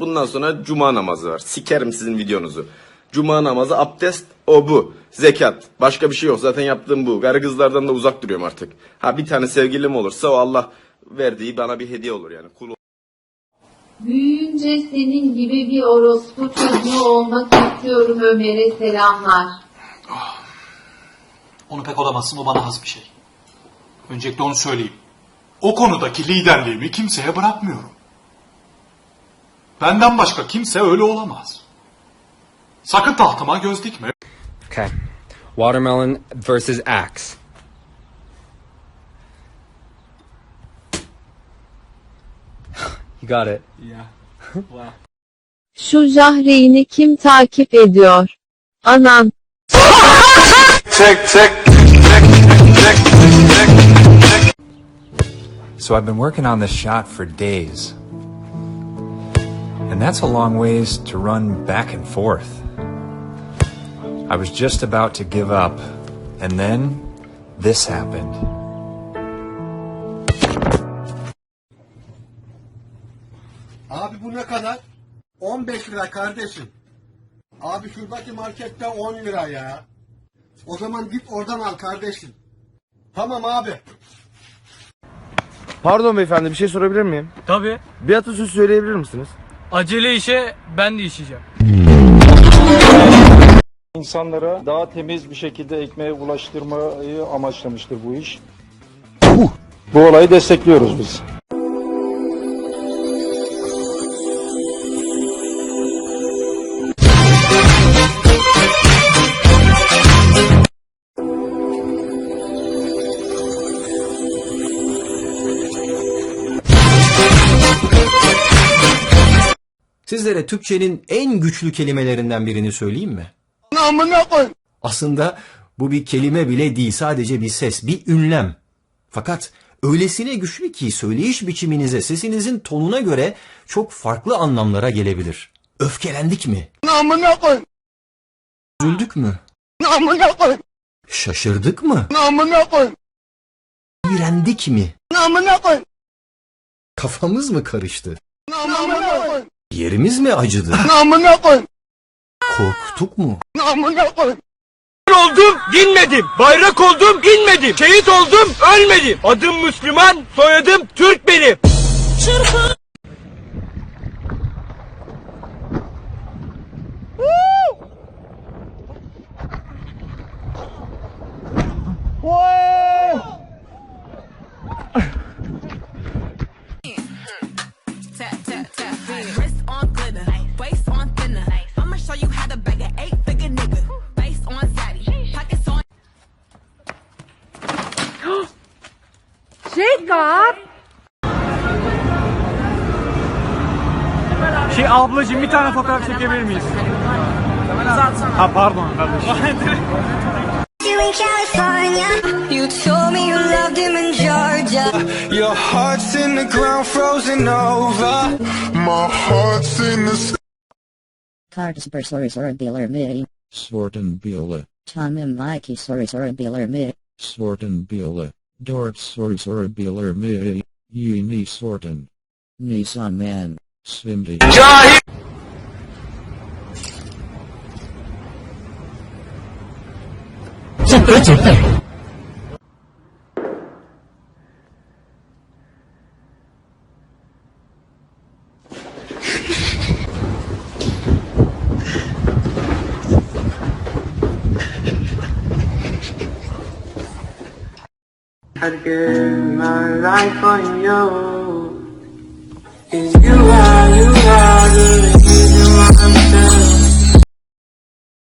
Bundan sonra cuma namazı var. Sikerim sizin videonuzu. Cuma namazı, abdest, o bu. Zekat. Başka bir şey yok. Zaten yaptığım bu. Garı kızlardan da uzak duruyorum artık. Ha bir tane sevgilim olursa o Allah verdiği bana bir hediye olur yani. Kul Büyüyünce senin gibi bir orospu çocuğu olmak istiyorum Ömer'e selamlar. Onu pek olamazsın, o bana has bir şey. Öncelikle onu söyleyeyim. O konudaki liderliğimi kimseye bırakmıyorum. Benden başka kimse öyle olamaz. Sakın tahtıma göz dikme. Okay. Watermelon versus axe. you got it. Şu Jahreyn'i kim takip ediyor? Anan. So I've been working on this shot for days. And that's a long ways to run back and forth. I was just about to give up, and then this happened. Abi bu ne kadar? 15 lira kardeşim. Abi şuradaki markette 10 lira ya. O zaman git oradan al kardeşim. Tamam abi. Pardon beyefendi bir şey sorabilir miyim? Tabii. Bir atasözü söyleyebilir misiniz? Acele işe ben de işeceğim. İnsanlara daha temiz bir şekilde ekmeğe ulaştırmayı amaçlamıştır bu iş. Bu olayı destekliyoruz biz. Sizlere Türkçenin en güçlü kelimelerinden birini söyleyeyim mi? Amına koy. Aslında bu bir kelime bile değil, sadece bir ses, bir ünlem. Fakat öylesine güçlü ki söyleyiş biçiminize, sesinizin tonuna göre çok farklı anlamlara gelebilir. Öfkelendik mi? Amına koy. Üzüldük mü? Amına koy. Şaşırdık mı? Amına koy. İğrendik mi? Amına koy. Kafamız mı karıştı? Amına koy. Yerimiz mi acıdı? Amına koy. Korktuk mu? Amına koy. oldum, dinmedim. Bayrak oldum, inmedim. Şehit oldum, ölmedim. Adım Müslüman, soyadım Türk benim. Tap, Şey ablacığım bir tane fotoğraf çekebilir miyiz? Ha pardon kardeşim. You in California. You told me you loved him in Georgia. Your heart's in the ground frozen over. My heart's in the Cards per soru sorabilir mi? Sorten Biola, Tanım Mikey soru sorabilir mi? Sorten Biola, Dort sores orbiler me ye ni sorten. Nissan man, svimdi. Jahi! I'd give my life for you. Is you are, you are, you